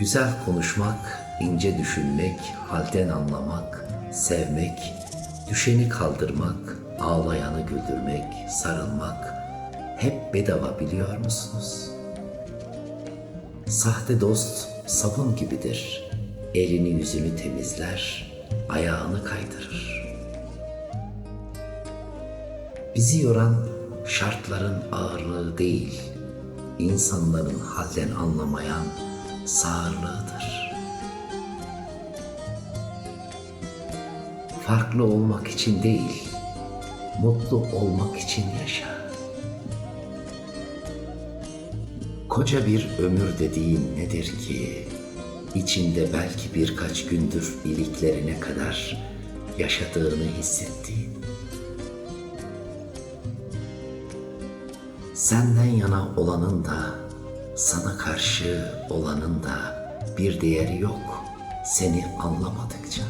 Güzel konuşmak, ince düşünmek, halden anlamak, sevmek, düşeni kaldırmak, ağlayanı güldürmek, sarılmak hep bedava biliyor musunuz? Sahte dost sabun gibidir. Elini yüzünü temizler, ayağını kaydırır. Bizi yoran şartların ağırlığı değil, insanların halden anlamayan sağırlığıdır. Farklı olmak için değil, mutlu olmak için yaşa. Koca bir ömür dediğin nedir ki? İçinde belki birkaç gündür iliklerine kadar yaşadığını hissettiğin. Senden yana olanın da, sana karşı olanın da bir değeri yok seni anlamadıkça.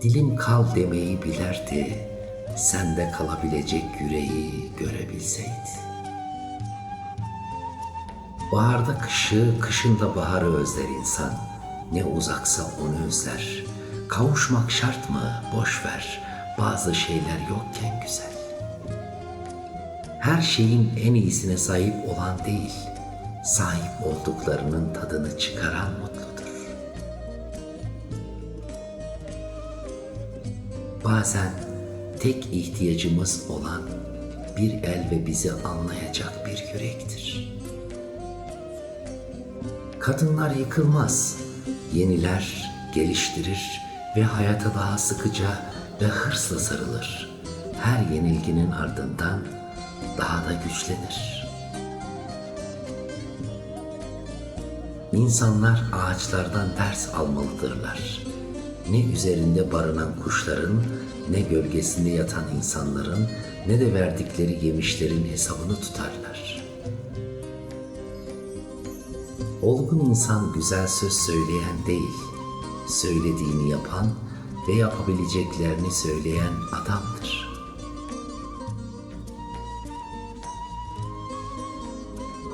Dilim kal demeyi bilerdi, sende kalabilecek yüreği görebilseydi. Baharda kışı, kışında baharı özler insan. Ne uzaksa onu özler. Kavuşmak şart mı? Boş ver. Bazı şeyler yokken güzel. Her şeyin en iyisine sahip olan değil, sahip olduklarının tadını çıkaran mutludur. Bazen tek ihtiyacımız olan bir el ve bizi anlayacak bir yürektir. Kadınlar yıkılmaz, yeniler, geliştirir ve hayata daha sıkıca ve hırsla sarılır. Her yenilginin ardından daha da güçlenir. İnsanlar ağaçlardan ders almalıdırlar. Ne üzerinde barınan kuşların, ne gölgesinde yatan insanların, ne de verdikleri yemişlerin hesabını tutarlar. Olgun insan güzel söz söyleyen değil, söylediğini yapan ve yapabileceklerini söyleyen adamdır.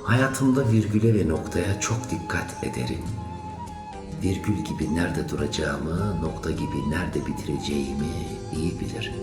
Hayatımda virgüle ve noktaya çok dikkat ederim. Virgül gibi nerede duracağımı, nokta gibi nerede bitireceğimi iyi bilirim.